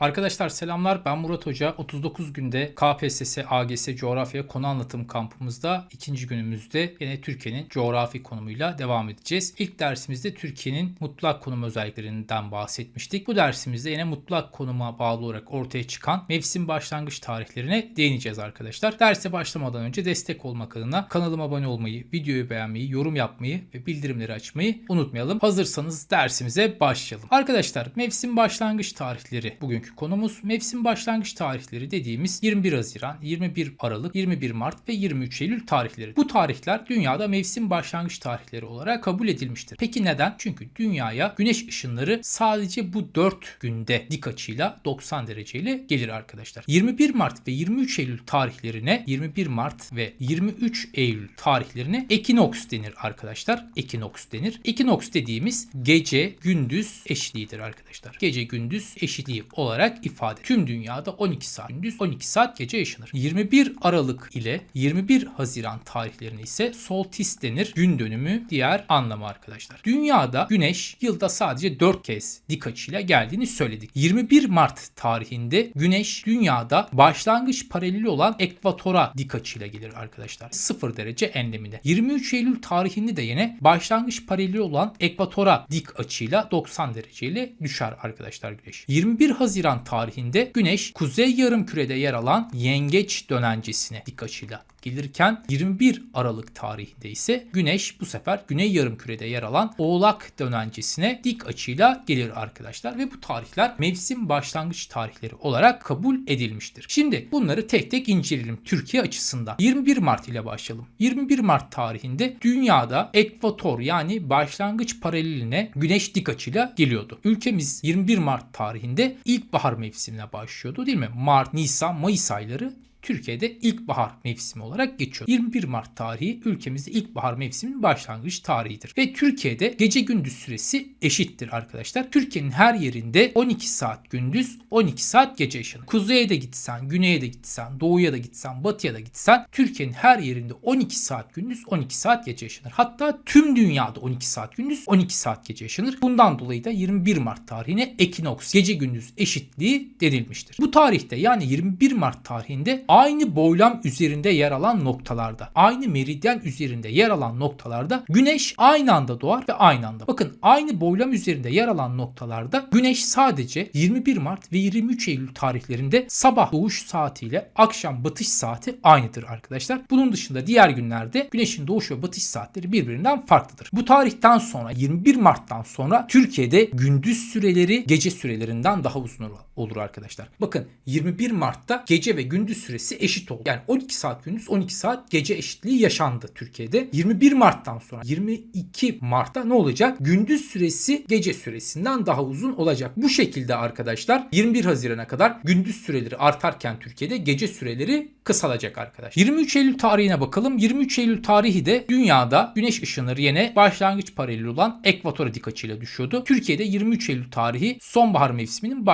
Arkadaşlar selamlar ben Murat Hoca. 39 günde KPSS, AGS coğrafya konu anlatım kampımızda ikinci günümüzde yine Türkiye'nin coğrafi konumuyla devam edeceğiz. İlk dersimizde Türkiye'nin mutlak konum özelliklerinden bahsetmiştik. Bu dersimizde yine mutlak konuma bağlı olarak ortaya çıkan mevsim başlangıç tarihlerine değineceğiz arkadaşlar. Derse başlamadan önce destek olmak adına kanalıma abone olmayı, videoyu beğenmeyi, yorum yapmayı ve bildirimleri açmayı unutmayalım. Hazırsanız dersimize başlayalım. Arkadaşlar mevsim başlangıç tarihleri bugünkü konumuz. Mevsim başlangıç tarihleri dediğimiz 21 Haziran, 21 Aralık, 21 Mart ve 23 Eylül tarihleri. Bu tarihler dünyada mevsim başlangıç tarihleri olarak kabul edilmiştir. Peki neden? Çünkü dünyaya güneş ışınları sadece bu 4 günde dik açıyla 90 dereceyle gelir arkadaşlar. 21 Mart ve 23 Eylül tarihlerine 21 Mart ve 23 Eylül tarihlerine ekinoks denir arkadaşlar. Ekinoks denir. Ekinoks dediğimiz gece gündüz eşliğidir arkadaşlar. Gece gündüz eşitliği olarak ifade. Tüm dünyada 12 saat gündüz 12 saat gece yaşanır. 21 Aralık ile 21 Haziran tarihlerine ise soltis denir. Gün dönümü diğer anlamı arkadaşlar. Dünyada güneş yılda sadece 4 kez dik açıyla geldiğini söyledik. 21 Mart tarihinde güneş dünyada başlangıç paraleli olan ekvatora dik açıyla gelir arkadaşlar. 0 derece enleminde. 23 Eylül tarihinde de yine başlangıç paraleli olan ekvatora dik açıyla 90 dereceyle düşer arkadaşlar güneş. 21 Haziran tarihinde güneş kuzey yarımkürede yer alan yengeç dönencesine dik açıyla gelirken 21 Aralık tarihinde ise Güneş bu sefer Güney Yarımküre'de yer alan Oğlak dönencesine dik açıyla gelir arkadaşlar ve bu tarihler mevsim başlangıç tarihleri olarak kabul edilmiştir. Şimdi bunları tek tek inceleyelim Türkiye açısından. 21 Mart ile başlayalım. 21 Mart tarihinde dünyada ekvator yani başlangıç paraleline Güneş dik açıyla geliyordu. Ülkemiz 21 Mart tarihinde ilkbahar mevsimine başlıyordu değil mi? Mart, Nisan, Mayıs ayları Türkiye'de ilkbahar mevsimi olarak geçiyor. 21 Mart tarihi ülkemizde ilkbahar mevsiminin başlangıç tarihidir. Ve Türkiye'de gece gündüz süresi eşittir arkadaşlar. Türkiye'nin her yerinde 12 saat gündüz, 12 saat gece yaşanır. Kuzeye de gitsen, güneye de gitsen, doğuya da gitsen, batıya da gitsen Türkiye'nin her yerinde 12 saat gündüz, 12 saat gece yaşanır. Hatta tüm dünyada 12 saat gündüz, 12 saat gece yaşanır. Bundan dolayı da 21 Mart tarihine ekinoks, gece gündüz eşitliği denilmiştir. Bu tarihte yani 21 Mart tarihinde aynı boylam üzerinde yer alan noktalarda, aynı meridyen üzerinde yer alan noktalarda güneş aynı anda doğar ve aynı anda. Bakın aynı boylam üzerinde yer alan noktalarda güneş sadece 21 Mart ve 23 Eylül tarihlerinde sabah doğuş saatiyle akşam batış saati aynıdır arkadaşlar. Bunun dışında diğer günlerde güneşin doğuş ve batış saatleri birbirinden farklıdır. Bu tarihten sonra 21 Mart'tan sonra Türkiye'de gündüz süreleri gece sürelerinden daha uzun olur arkadaşlar. Bakın 21 Mart'ta gece ve gündüz süresi eşit oldu. Yani 12 saat gündüz 12 saat gece eşitliği yaşandı Türkiye'de. 21 Mart'tan sonra 22 Mart'ta ne olacak? Gündüz süresi gece süresinden daha uzun olacak. Bu şekilde arkadaşlar 21 Haziran'a kadar gündüz süreleri artarken Türkiye'de gece süreleri kısalacak arkadaş. 23 Eylül tarihine bakalım. 23 Eylül tarihi de dünyada güneş ışınları yine başlangıç paraleli olan ekvatora dik açıyla düşüyordu. Türkiye'de 23 Eylül tarihi sonbahar mevsiminin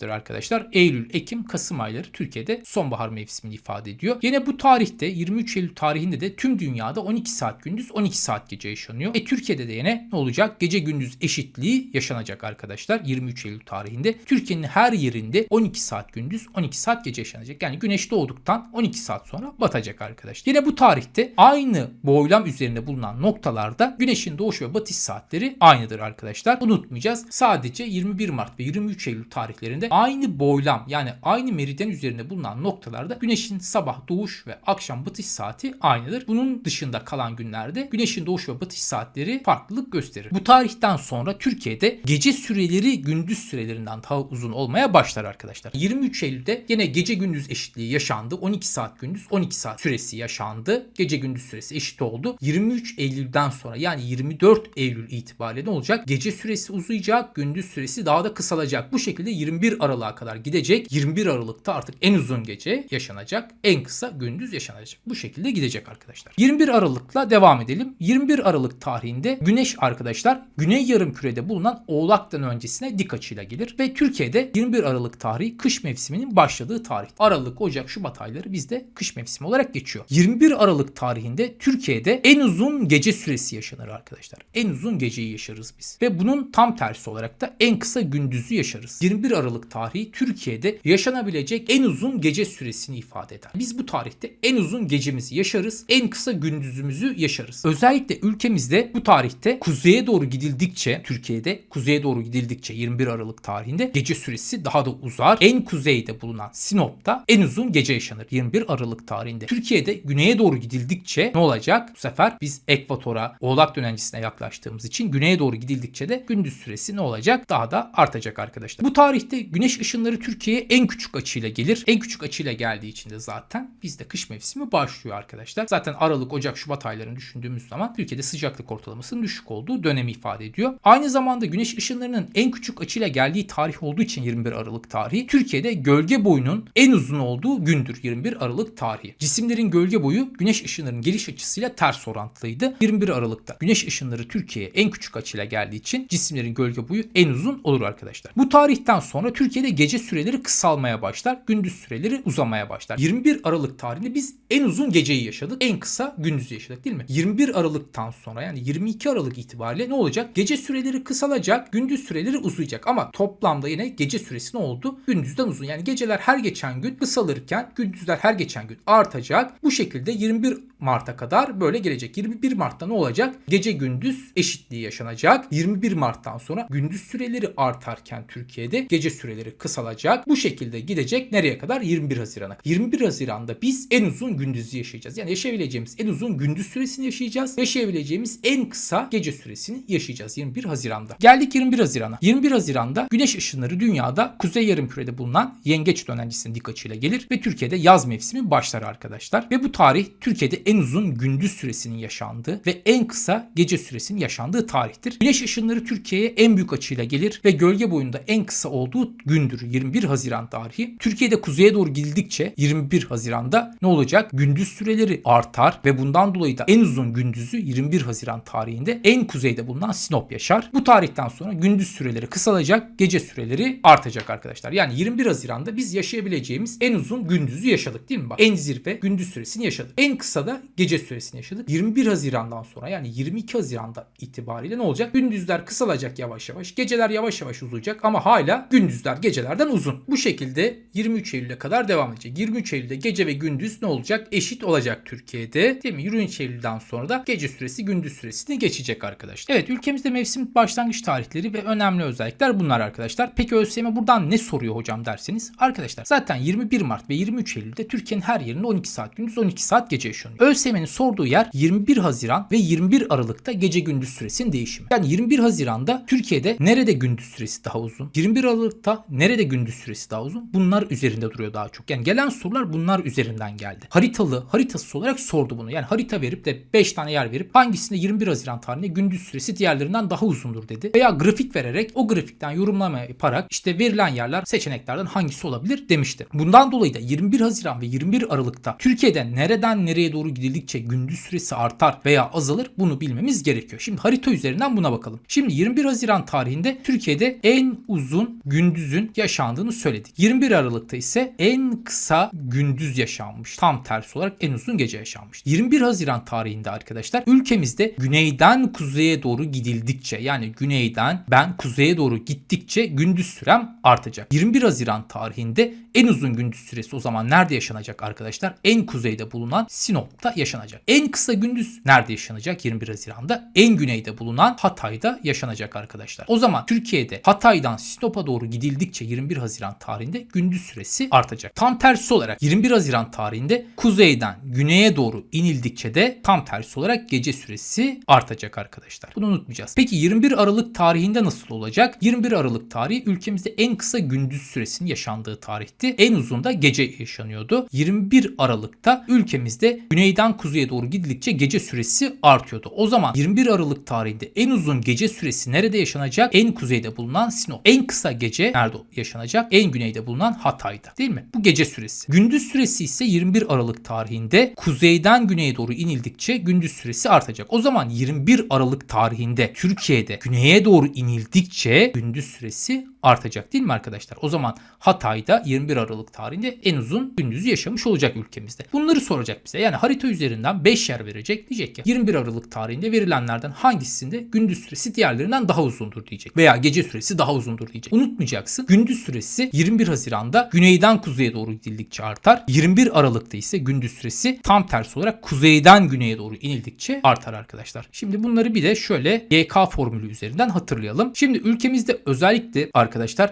başlangıcıdır arkadaşlar. Eylül, Ekim, Kasım ayları Türkiye'de sonbahar mevsimini ifade ediyor. Yine bu tarihte 23 Eylül tarihinde de tüm dünyada 12 saat gündüz 12 saat gece yaşanıyor. E Türkiye'de de yine ne olacak? Gece gündüz eşitliği yaşanacak arkadaşlar 23 Eylül tarihinde. Türkiye'nin her yerinde 12 saat gündüz 12 saat gece yaşanacak. Yani güneş doğduktan 12 saat sonra batacak arkadaşlar. Yine bu tarihte aynı boylam üzerinde bulunan noktalarda güneşin doğuş ve batış saatleri aynıdır arkadaşlar. Unutmayacağız. Sadece 21 Mart ve 23 Eylül tarihlerinde aynı boylam yani aynı meridyen üzerinde bulunan noktalarda güneşin sabah doğuş ve akşam batış saati aynıdır. Bunun dışında kalan günlerde güneşin doğuş ve batış saatleri farklılık gösterir. Bu tarihten sonra Türkiye'de gece süreleri gündüz sürelerinden daha uzun olmaya başlar arkadaşlar. 23 Eylül'de yine gece gündüz eşitliği yaşandı. 12 saat gündüz 12 saat süresi yaşandı. Gece gündüz süresi eşit oldu. 23 Eylül'den sonra yani 24 Eylül itibariyle ne olacak? Gece süresi uzayacak, gündüz süresi daha da kısalacak. Bu şekilde 21 Aralık'a kadar gidecek. 21 Aralık'ta artık en uzun gece yaşanacak. En kısa gündüz yaşanacak. Bu şekilde gidecek arkadaşlar. 21 Aralık'la devam edelim. 21 Aralık tarihinde Güneş arkadaşlar Güney Yarımküre'de bulunan Oğlak'tan öncesine dik açıyla gelir ve Türkiye'de 21 Aralık tarihi kış mevsiminin başladığı tarih. Aralık, Ocak, Şubat ayları bizde kış mevsimi olarak geçiyor. 21 Aralık tarihinde Türkiye'de en uzun gece süresi yaşanır arkadaşlar. En uzun geceyi yaşarız biz. Ve bunun tam tersi olarak da en kısa gündüzü yaşarız. 21 Aralık tarihi Türkiye'de yaşanabilecek en uzun gece süresini ifade eder. Biz bu tarihte en uzun gecemizi yaşarız, en kısa gündüzümüzü yaşarız. Özellikle ülkemizde bu tarihte kuzeye doğru gidildikçe, Türkiye'de kuzeye doğru gidildikçe 21 Aralık tarihinde gece süresi daha da uzar. En kuzeyde bulunan Sinop'ta en uzun gece yaşanır 21 Aralık tarihinde. Türkiye'de güneye doğru gidildikçe ne olacak? Bu sefer biz ekvatora, oğlak dönencisine yaklaştığımız için güneye doğru gidildikçe de gündüz süresi ne olacak? Daha da artacak arkadaşlar. Bu tarihte güneş ışınları Türkiye'ye en küçük açıyla gelir. En küçük açıyla geldiği için de zaten bizde kış mevsimi başlıyor arkadaşlar. Zaten Aralık, Ocak, Şubat aylarını düşündüğümüz zaman Türkiye'de sıcaklık ortalamasının düşük olduğu dönemi ifade ediyor. Aynı zamanda güneş ışınlarının en küçük açıyla geldiği tarih olduğu için 21 Aralık tarihi Türkiye'de gölge boyunun en uzun olduğu gündür 21 Aralık tarihi. Cisimlerin gölge boyu güneş ışınlarının geliş açısıyla ters orantılıydı. 21 Aralık'ta güneş ışınları Türkiye'ye en küçük açıyla geldiği için cisimlerin gölge boyu en uzun olur arkadaşlar. Bu tarihten sonra Türkiye'de gece süreleri kısalmaya başlar, gündüz süreleri uzamaya başlar. 21 Aralık tarihinde biz en uzun geceyi yaşadık, en kısa gündüzü yaşadık değil mi? 21 Aralık'tan sonra yani 22 Aralık itibariyle ne olacak? Gece süreleri kısalacak, gündüz süreleri uzayacak ama toplamda yine gece süresi ne oldu? Gündüzden uzun. Yani geceler her geçen gün kısalırken gündüzler her geçen gün artacak. Bu şekilde 21 Mart'a kadar böyle gelecek. 21 Mart'ta ne olacak? Gece gündüz eşitliği yaşanacak. 21 Mart'tan sonra gündüz süreleri artarken Türkiye'de gece süreleri kısalacak. Bu şekilde gidecek nereye kadar? 21 Haziran'a. 21 Haziran'da biz en uzun gündüzü yaşayacağız. Yani yaşayabileceğimiz en uzun gündüz süresini yaşayacağız. Yaşayabileceğimiz en kısa gece süresini yaşayacağız 21 Haziran'da. Geldik 21 Haziran'a. 21 Haziran'da güneş ışınları dünyada kuzey yarımkürede bulunan yengeç dönencisinin dik açıyla gelir ve Türkiye'de yaz mevsimi başlar arkadaşlar. Ve bu tarih Türkiye'de en uzun gündüz süresinin yaşandığı ve en kısa gece süresinin yaşandığı tarihtir. Güneş ışınları Türkiye'ye en büyük açıyla gelir ve gölge boyunda en kısa olduğu gündür 21 Haziran tarihi. Türkiye'de kuzeye doğru gidildikçe 21 Haziran'da ne olacak? Gündüz süreleri artar ve bundan dolayı da en uzun gündüzü 21 Haziran tarihinde en kuzeyde bulunan Sinop yaşar. Bu tarihten sonra gündüz süreleri kısalacak, gece süreleri artacak arkadaşlar. Yani 21 Haziran'da biz yaşayabileceğimiz en uzun gündüzü yaşadık değil mi? Bak en zirve gündüz süresini yaşadık. En kısa da gece süresini yaşadık. 21 Haziran'dan sonra yani 22 Haziran'da itibariyle ne olacak? Gündüzler kısalacak yavaş yavaş. Geceler yavaş yavaş uzayacak ama hala gündüzler gecelerden uzun. Bu şekilde 23 Eylül'e kadar devam edecek. 23 Eylül'de gece ve gündüz ne olacak? Eşit olacak Türkiye'de. Değil mi? 23 Eylül'den sonra da gece süresi gündüz süresini geçecek arkadaşlar. Evet ülkemizde mevsim başlangıç tarihleri ve önemli özellikler bunlar arkadaşlar. Peki ÖSYM buradan ne soruyor hocam derseniz? Arkadaşlar zaten 21 Mart ve 23 Eylül'de Türkiye'nin her yerinde 12 saat gündüz 12 saat gece yaşanıyor. ÖSYM'nin sorduğu yer 21 Haziran ve 21 Aralık'ta gece gündüz süresinin değişimi. Yani 21 Haziran'da Türkiye'de nerede gündüz süresi daha uzun? 21 Aralık'ta nerede gündüz süresi daha uzun? Bunlar üzerinde duruyor daha çok. Yani gelen sorular bunlar üzerinden geldi. Haritalı, haritasız olarak sordu bunu. Yani harita verip de 5 tane yer verip hangisinde 21 Haziran tarihinde gündüz süresi diğerlerinden daha uzundur dedi. Veya grafik vererek o grafikten yorumlama yaparak işte verilen yerler seçeneklerden hangisi olabilir demişti. Bundan dolayı da 21 Haziran ve 21 Aralık'ta Türkiye'de nereden nereye doğru gidildikçe gündüz süresi artar veya azalır bunu bilmemiz gerekiyor. Şimdi harita üzerinden buna bakalım. Şimdi 21 Haziran tarihinde Türkiye'de en uzun gündüzün yaşandığını söyledik. 21 Aralık'ta ise en kısa gündüz yaşanmış. Tam tersi olarak en uzun gece yaşanmış. 21 Haziran tarihinde arkadaşlar ülkemizde güneyden kuzeye doğru gidildikçe yani güneyden ben kuzeye doğru gittikçe gündüz sürem artacak. 21 Haziran tarihinde en uzun gündüz süresi o zaman nerede yaşanacak arkadaşlar? En kuzeyde bulunan Sinop'ta yaşanacak. En kısa gündüz nerede yaşanacak? 21 Haziran'da. En güneyde bulunan Hatay'da yaşanacak arkadaşlar. O zaman Türkiye'de Hatay'dan Sinop'a doğru gidildikçe 21 Haziran tarihinde gündüz süresi artacak. Tam tersi olarak 21 Haziran tarihinde kuzeyden güneye doğru inildikçe de tam tersi olarak gece süresi artacak arkadaşlar. Bunu unutmayacağız. Peki 21 Aralık tarihinde nasıl olacak? 21 Aralık tarihi ülkemizde en kısa gündüz süresinin yaşandığı tarihti. En uzun da gece yaşanıyordu. 21 Aralık'ta ülkemizde güneyden kuzeye doğru gidildikçe gece süresi artıyordu. O zaman 21 Aralık tarihinde en uzun gece süresi nerede yaşanacak? En kuzeyde bulunan Sinop. En kısa gece nerede yaşanacak? En güneyde bulunan Hatay'da. Değil mi? Bu gece süresi. Gündüz süresi ise 21 Aralık tarihinde kuzeyden güneye doğru inildikçe gündüz süresi artacak. O zaman 21 Aralık tarihinde Türkiye'de güneye doğru inildikçe gündüz süresi artacak değil mi arkadaşlar? O zaman Hatay'da 21 Aralık tarihinde en uzun gündüzü yaşamış olacak ülkemizde. Bunları soracak bize. Yani harita üzerinden 5 yer verecek. Diyecek ki 21 Aralık tarihinde verilenlerden hangisinde gündüz süresi diğerlerinden daha uzundur diyecek. Veya gece süresi daha uzundur diyecek. Unutmayacaksın. Gündüz süresi 21 Haziran'da güneyden kuzeye doğru gidildikçe artar. 21 Aralık'ta ise gündüz süresi tam tersi olarak kuzeyden güneye doğru inildikçe artar arkadaşlar. Şimdi bunları bir de şöyle YK formülü üzerinden hatırlayalım. Şimdi ülkemizde özellikle arkadaşlar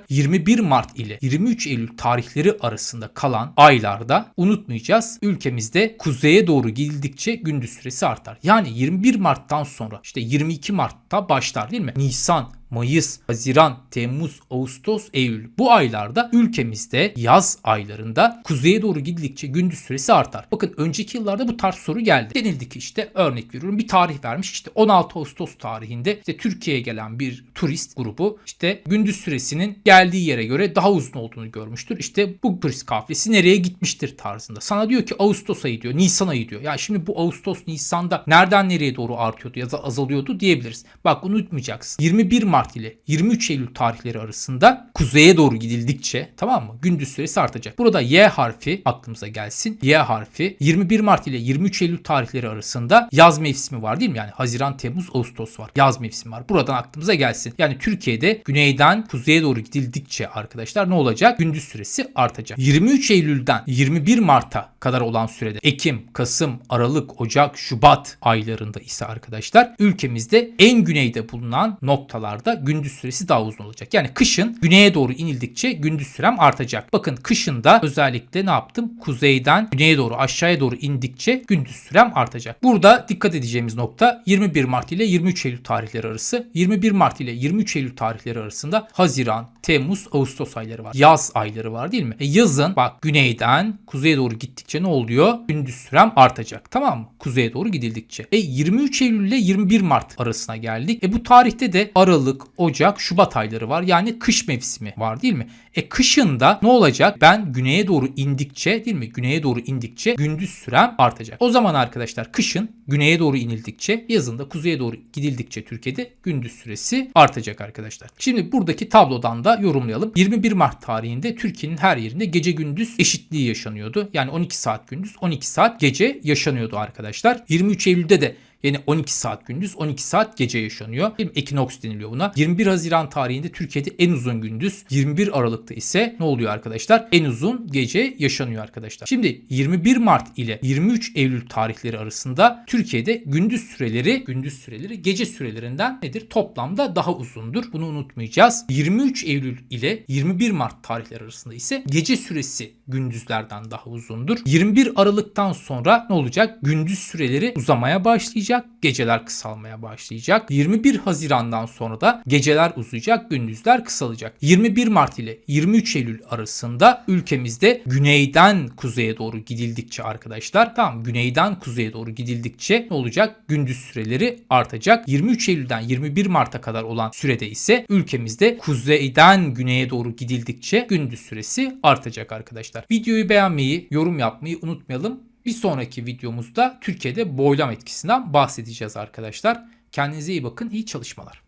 21 Mart ile 23 Eylül tarihleri arasında kalan aylarda unutmayacağız. Ülkemizde kuzeye doğru gidildikçe gündüz süresi artar. Yani 21 Mart'tan sonra işte 22 Mart'ta başlar değil mi? Nisan, Mayıs, Haziran, Temmuz, Ağustos, Eylül bu aylarda ülkemizde yaz aylarında kuzeye doğru gidildikçe gündüz süresi artar. Bakın önceki yıllarda bu tarz soru geldi. Denildi ki işte örnek veriyorum bir tarih vermiş işte 16 Ağustos tarihinde işte Türkiye'ye gelen bir turist grubu işte gündüz süresinin geldiği yere göre daha uzun olduğunu görmüştür. İşte bu turist kafesi nereye gitmiştir tarzında. Sana diyor ki Ağustos ayı diyor, Nisan ayı diyor. Ya şimdi bu Ağustos, Nisan'da nereden nereye doğru artıyordu ya da azalıyordu diyebiliriz. Bak unutmayacaksın. 21 Mart ile 23 Eylül tarihleri arasında kuzeye doğru gidildikçe tamam mı? Gündüz süresi artacak. Burada Y harfi aklımıza gelsin. Y harfi 21 Mart ile 23 Eylül tarihleri arasında yaz mevsimi var değil mi? Yani Haziran, Temmuz, Ağustos var. Yaz mevsimi var. Buradan aklımıza gelsin. Yani Türkiye'de güneyden kuzeye doğru gidildikçe arkadaşlar ne olacak? Gündüz süresi artacak. 23 Eylül'den 21 Mart'a kadar olan sürede Ekim, Kasım, Aralık, Ocak, Şubat aylarında ise arkadaşlar ülkemizde en güneyde bulunan noktalarda gündüz süresi daha uzun olacak. Yani kışın güneye doğru inildikçe gündüz sürem artacak. Bakın kışında özellikle ne yaptım? Kuzeyden güneye doğru aşağıya doğru indikçe gündüz sürem artacak. Burada dikkat edeceğimiz nokta 21 Mart ile 23 Eylül tarihleri arası. 21 Mart ile 23 Eylül tarihleri arasında Haziran, Temmuz, Ağustos ayları var. Yaz ayları var değil mi? E yazın bak güneyden kuzeye doğru gittikçe ne oluyor? Gündüz sürem artacak. Tamam mı? Kuzeye doğru gidildikçe. E 23 Eylül ile 21 Mart arasına geldik. E bu tarihte de Aralık, Ocak, Şubat ayları var. Yani kış mevsimi var değil mi? E kışında ne olacak? Ben güneye doğru indikçe değil mi? Güneye doğru indikçe gündüz sürem artacak. O zaman arkadaşlar kışın güneye doğru inildikçe yazın da kuzeye doğru gidildikçe Türkiye'de gündüz süresi artacak arkadaşlar. Şimdi buradaki tablodan da yorumlayalım. 21 Mart tarihinde Türkiye'nin her yerinde gece gündüz eşitliği yaşanıyordu. Yani 12 saat gündüz 12 saat gece yaşanıyordu arkadaşlar. 23 Eylül'de de yani 12 saat gündüz 12 saat gece yaşanıyor. Ekinoks deniliyor buna. 21 Haziran tarihinde Türkiye'de en uzun gündüz. 21 Aralık'ta ise ne oluyor arkadaşlar? En uzun gece yaşanıyor arkadaşlar. Şimdi 21 Mart ile 23 Eylül tarihleri arasında Türkiye'de gündüz süreleri gündüz süreleri gece sürelerinden nedir? Toplamda daha uzundur. Bunu unutmayacağız. 23 Eylül ile 21 Mart tarihleri arasında ise gece süresi gündüzlerden daha uzundur. 21 Aralık'tan sonra ne olacak? Gündüz süreleri uzamaya başlayacak geceler kısalmaya başlayacak. 21 Haziran'dan sonra da geceler uzayacak, gündüzler kısalacak. 21 Mart ile 23 Eylül arasında ülkemizde güneyden kuzeye doğru gidildikçe arkadaşlar tamam güneyden kuzeye doğru gidildikçe ne olacak? Gündüz süreleri artacak. 23 Eylül'den 21 Mart'a kadar olan sürede ise ülkemizde kuzeyden güneye doğru gidildikçe gündüz süresi artacak arkadaşlar. Videoyu beğenmeyi, yorum yapmayı unutmayalım. Bir sonraki videomuzda Türkiye'de boylam etkisinden bahsedeceğiz arkadaşlar. Kendinize iyi bakın, iyi çalışmalar.